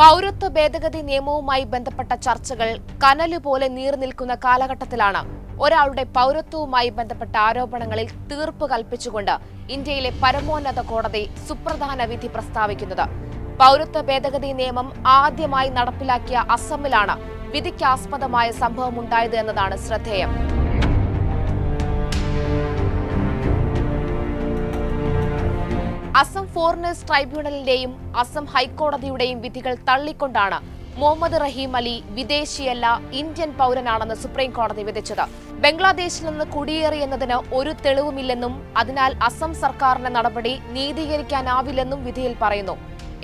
പൗരത്വ ഭേദഗതി നിയമവുമായി ബന്ധപ്പെട്ട ചർച്ചകൾ കനലുപോലെ നീർനിൽക്കുന്ന കാലഘട്ടത്തിലാണ് ഒരാളുടെ പൗരത്വവുമായി ബന്ധപ്പെട്ട ആരോപണങ്ങളിൽ തീർപ്പ് കൽപ്പിച്ചുകൊണ്ട് ഇന്ത്യയിലെ പരമോന്നത കോടതി സുപ്രധാന വിധി പ്രസ്താവിക്കുന്നത്. പൗരത്വ ഭേദഗതി നിയമം ആദ്യമായി നടപ്പിലാക്കിയ അസമിലാണ് വിധിക്കാസ്പദമായ സംഭവമുണ്ടായത് എന്നതാണ് ശ്രദ്ധേയം. അസം ഫോറിനേഴ്സ് ട്രൈബ്യൂണലിന്റെയും അസം ഹൈക്കോടതിയുടെയും വിധികൾ തള്ളിക്കൊണ്ടാണ് മുഹമ്മദ് റഹീം അലി വിദേശിയല്ല ഇന്ത്യൻ പൗരനാണെന്ന് സുപ്രീം കോടതി വിധിച്ചത്. ബംഗ്ലാദേശിൽ നിന്ന് കുടിയേറിയെന്നതിന് ഒരു തെളിവുമില്ലെന്നും അതിനാൽ അസം സർക്കാരിന്റെ നടപടി നീതീകരിക്കാനാവില്ലെന്നും വിധിയിൽ പറയുന്നു.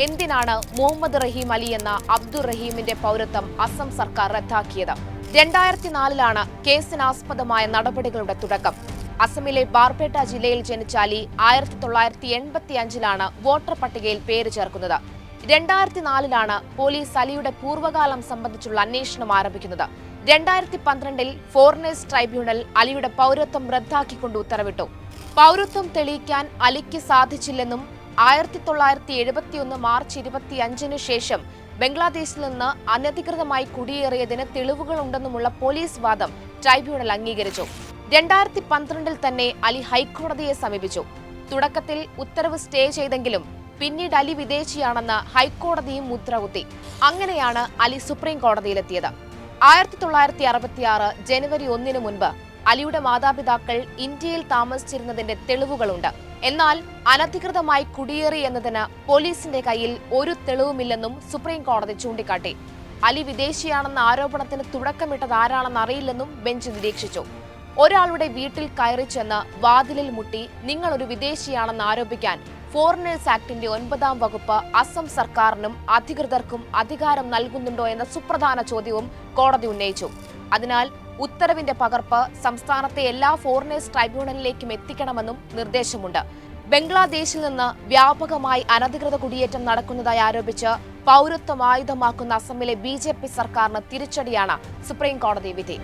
എന്തിനാണ് മുഹമ്മദ് റഹീം അലി എന്ന അബ്ദുൾ റഹീമിന്റെ പൗരത്വം അസം സർക്കാർ റദ്ദാക്കിയത്? രണ്ടായിരത്തി നാലിലാണ് കേസിനാസ്പദമായ നടപടികളുടെ തുടക്കം. അസമിലെ ബാർപേട്ട ജില്ലയിൽ ജനിച്ച അലി ആയിരത്തി തൊള്ളായിരത്തി എൺപത്തി അഞ്ചിലാണ് വോട്ടർ പട്ടികയിൽ പേര് ചേർക്കുന്നത്. രണ്ടായിരത്തി നാലിലാണ് പോലീസ് അലിയുടെ പൂർവകാലം സംബന്ധിച്ചുള്ള അന്വേഷണം ആരംഭിക്കുന്നത്. രണ്ടായിരത്തി പന്ത്രണ്ടിൽ ഫോറിനേഴ്സ് ട്രൈബ്യൂണൽ അലിയുടെ പൗരത്വം റദ്ദാക്കിക്കൊണ്ട് ഉത്തരവിട്ടു. പൗരത്വം തെളിയിക്കാൻ അലിക്ക് സാധിച്ചില്ലെന്നും ആയിരത്തി തൊള്ളായിരത്തി എഴുപത്തിയൊന്ന് മാർച്ച് ഇരുപത്തി അഞ്ചിന് ശേഷം ബംഗ്ലാദേശിൽ നിന്ന് അനധികൃതമായി കുടിയേറിയതിന് തെളിവുകളുണ്ടെന്നുമുള്ള പോലീസ് വാദം ട്രൈബ്യൂണൽ അംഗീകരിച്ചു. രണ്ടായിരത്തി പന്ത്രണ്ടിൽ തന്നെ അലി ഹൈക്കോടതിയെ സമീപിച്ചു. തുടക്കത്തിൽ ഉത്തരവ് സ്റ്റേ ചെയ്തെങ്കിലും പിന്നീട് അലി വിദേശിയാണെന്ന് ഹൈക്കോടതിയും മുദ്രകുത്തി. അങ്ങനെയാണ് അലി സുപ്രീം കോടതിയിലെത്തിയത്. ആയിരത്തി തൊള്ളായിരത്തി അറുപത്തിയാറ് ജനുവരി ഒന്നിനു മുൻപ് അലിയുടെ മാതാപിതാക്കൾ ഇന്ത്യയിൽ താമസിച്ചിരുന്നതിന്റെ തെളിവുകളുണ്ട്. എന്നാൽ അനധികൃതമായി കുടിയേറി എന്നതിന് പോലീസിന്റെ കയ്യിൽ ഒരു തെളിവുമില്ലെന്നും സുപ്രീം കോടതി ചൂണ്ടിക്കാട്ടി. അലി വിദേശിയാണെന്ന ആരോപണത്തിന് തുടക്കമിട്ടത് ആരാണെന്ന് അറിയില്ലെന്നും ബെഞ്ച് നിരീക്ഷിച്ചു. ഒരാളുടെ വീട്ടിൽ കയറി ചെന്ന് വാതിലിൽ മുട്ടി നിങ്ങൾ ഒരു വിദേശിയാണെന്ന് ആരോപിക്കാൻ ഫോറിനേഴ്സ് ആക്ടിന്റെ ഒൻപതാം വകുപ്പ് അസം സർക്കാരിനും അധികൃതർക്കും അധികാരം നൽകുന്നുണ്ടോ എന്ന സുപ്രധാന ചോദ്യവും കോടതി ഉന്നയിച്ചു. അതിനാൽ ഉത്തരവിന്റെ പകർപ്പ് സംസ്ഥാനത്തെ എല്ലാ ഫോറിനേഴ്സ് ട്രൈബ്യൂണലിലേക്കും എത്തിക്കണമെന്നും നിർദ്ദേശമുണ്ട്. ബംഗ്ലാദേശിൽ നിന്ന് വ്യാപകമായി അനധികൃത കുടിയേറ്റം നടക്കുന്നതായി ആരോപിച്ച് പൗരത്വം ആയുധമാക്കുന്ന അസമിലെ ബി സർക്കാരിന് തിരിച്ചടിയാണ് സുപ്രീം കോടതി വിധി.